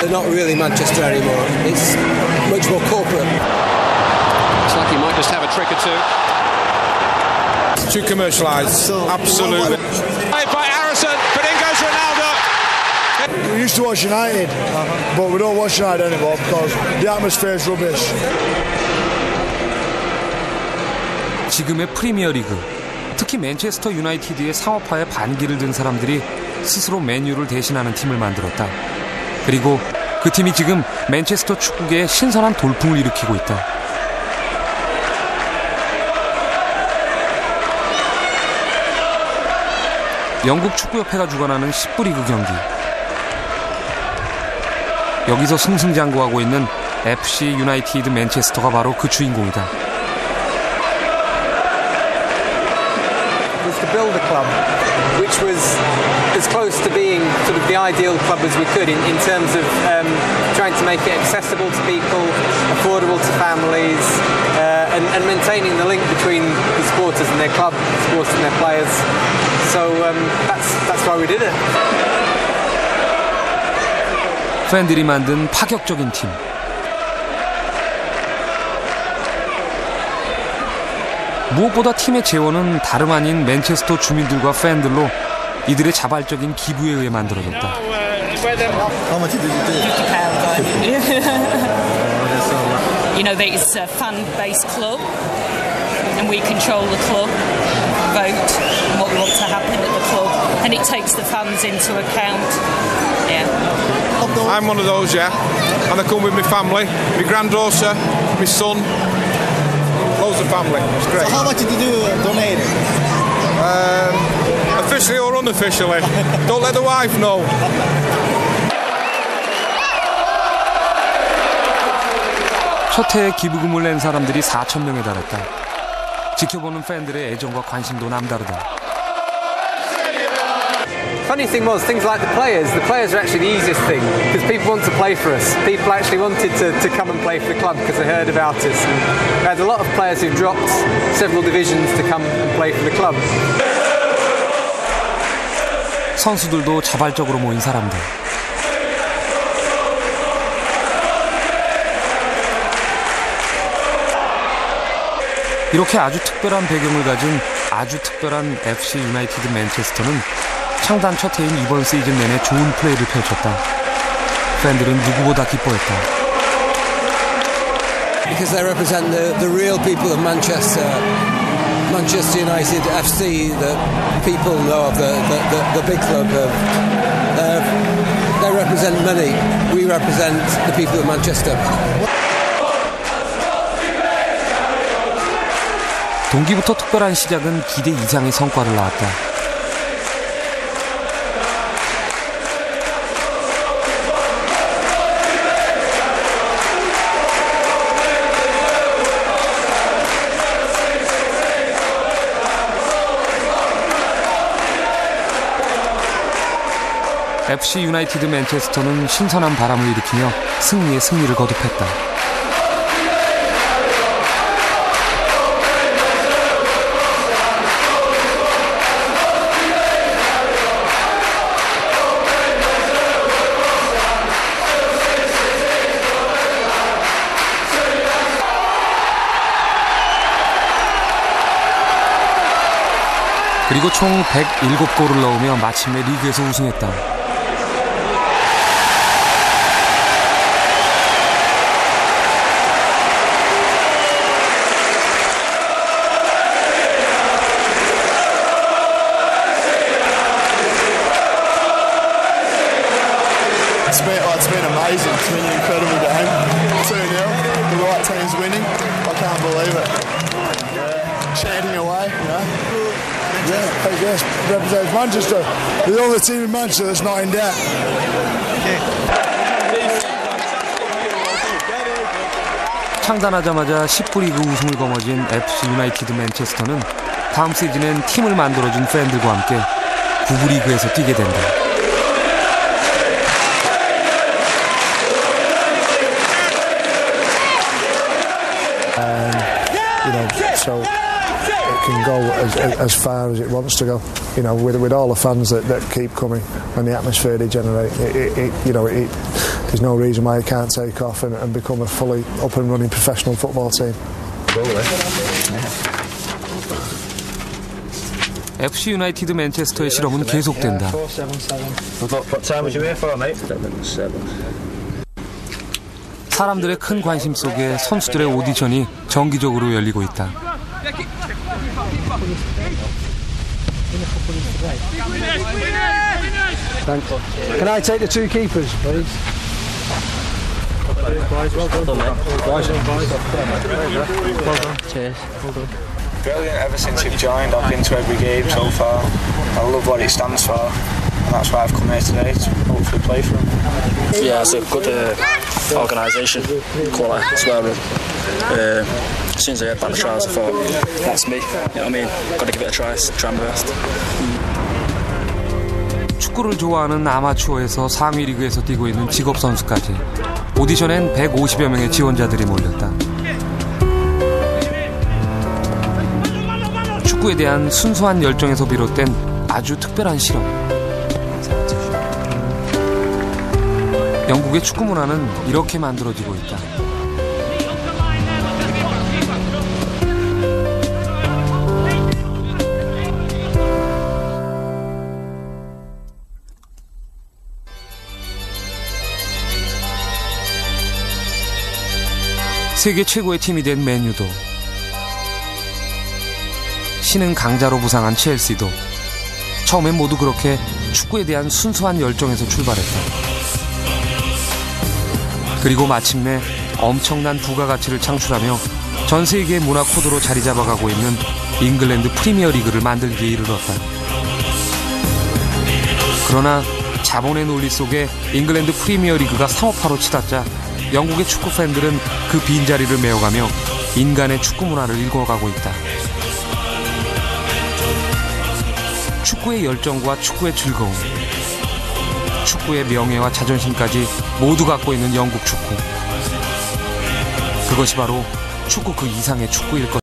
They're not really Manchester anymore. It's much more corporate. It's like he might just have a trick or two. It's too commercialised. Absolutely. Played by Harrison, but in goes Ronaldo. We used to watch United, but we don't watch United anymore because the atmosphere is rubbish. 지금의 프리미어리그, 특히 맨체스터 유나이티드의 상업화에 반기를 든 사람들이 스스로 맨유를 대신하는 팀을 만들었다. 그리고 그 팀이 지금 맨체스터 축구계에 신선한 돌풍을 일으키고 있다. 영국 축구협회가 주관하는 10부 리그 경기. 여기서 승승장구하고 있는 FC 유나이티드 맨체스터가 바로 그 주인공이다. was to build a club which was as close to being sort of the ideal club as we could in, in terms of um, trying to make it accessible to people, affordable to families, uh, and, and maintaining the link between the supporters and their club, supporters and their players. So um, that's that's why we did it. 팬들이 만든 파격적인 팀. 무엇보다 팀의 재원은 다름 아닌 맨체스터 주민들과 팬들로 이들의 자발적인 기부에 의해 만들어졌다. How much did you do? you know, that it's a fan-based club, and we control the club, vote on what we want to happen at the club, and it takes the fans into account. Yeah. I'm one of those, yeah. And I come with my family, my granddaughter, my son, loads of family. It's great. How much did you do donate? Um, officially or unofficially, don't let the wife know. 첫 해에 기부금을 낸 사람들이 4천 명에 달했다. 지켜보는 팬들의 애정과 관심도 남다르다. Funny thing was, things like the players, the players are actually the easiest thing because people want to play for us. People actually wanted to, to come and play for the club because they heard about us. And we had a lot of players who dropped several divisions to come and play for the club. 선수들도 자발적으로 모인 사람들. 이렇게 아주 특별한 배경을 가진 아주 특별한 FC 유나이티드 맨체스터는 창단 첫 해인 이번 시즌 내내 좋은 플레이를 펼쳤다. 팬들은 누구보다 기뻐했다. because they represent the, the real people of Manchester, Manchester United FC that people know of, the, the, the, the big club. Of, uh, they represent money. We represent the people of Manchester. 동기부터 특별한 시작은 기대 이상의 성과를 낳았다. FC 유나이티드 맨체스터는 신선한 바람을 일으키며 승리의 승리를 거듭했다. 그리고 총 107골을 넣으며 마침내 리그에서 우승했다. It's been an incredible game. 2 0. The right team's winning. I can't believe it. Yeah. Chanting away, you know. Yeah, I guess represents Manchester. The only team in Manchester that's not in debt. 창단하자마자 10부 리그 우승을 거머쥔 FC 유나이티드 맨체스터는 다음 시즌엔 팀을 만들어준 팬들과 함께 9부 리그에서 뛰게 된다. You know, so it can go as, as far as it wants to go. You know, with, with all the fans that, that keep coming and the atmosphere they generate, it, it, it you know, it, there's no reason why it can't take off and, and become a fully up and running professional football team. FC 유나이티드 맨체스터의 실험은 계속된다. What time was you here for, mate? 사람들의 큰 관심 속에 선수들의 오디션이 정기적으로 열리고 있다. Can I take the two keepers, please? Brilliant. Ever since you've joined, I've been to every game so far. I love what it stands for, and that's why I've come here today to hopefully play for them. Yeah, it's a good uh, organisation, quality as well. Uh, as soon as I heard about the trials, I thought, that's me. You know what I mean? Got to give it a try, try my best. 축구를 좋아하는 아마추어에서 상위 리그에서 뛰고 있는 직업 선수까지 오디션엔 150여 명의 지원자들이 몰렸다. 축구에 대한 순수한 열정에서 비롯된 아주 특별한 실험. 영국의 축구 문화는 이렇게 만들어지고 있다. 세계 최고의 팀이 된 맨유도 신은 강자로 부상한 첼시도 처음엔 모두 그렇게 축구에 대한 순수한 열정에서 출발했다. 그리고 마침내 엄청난 부가가치를 창출하며 전 세계 문화 코드로 자리 잡아가고 있는 잉글랜드 프리미어 리그를 만들기에 이르렀다. 그러나 자본의 논리 속에 잉글랜드 프리미어 리그가 상업화로 치닫자 영국의 축구 팬들은 그 빈자리를 메워가며 인간의 축구 문화를 읽어가고 있다. 축구의 열정과 축구의 즐거움, 축구의 명예와 자존심까지 모두 갖고 있는 영국 축구. 그것이 바로 축구 그 이상의 축구일 것.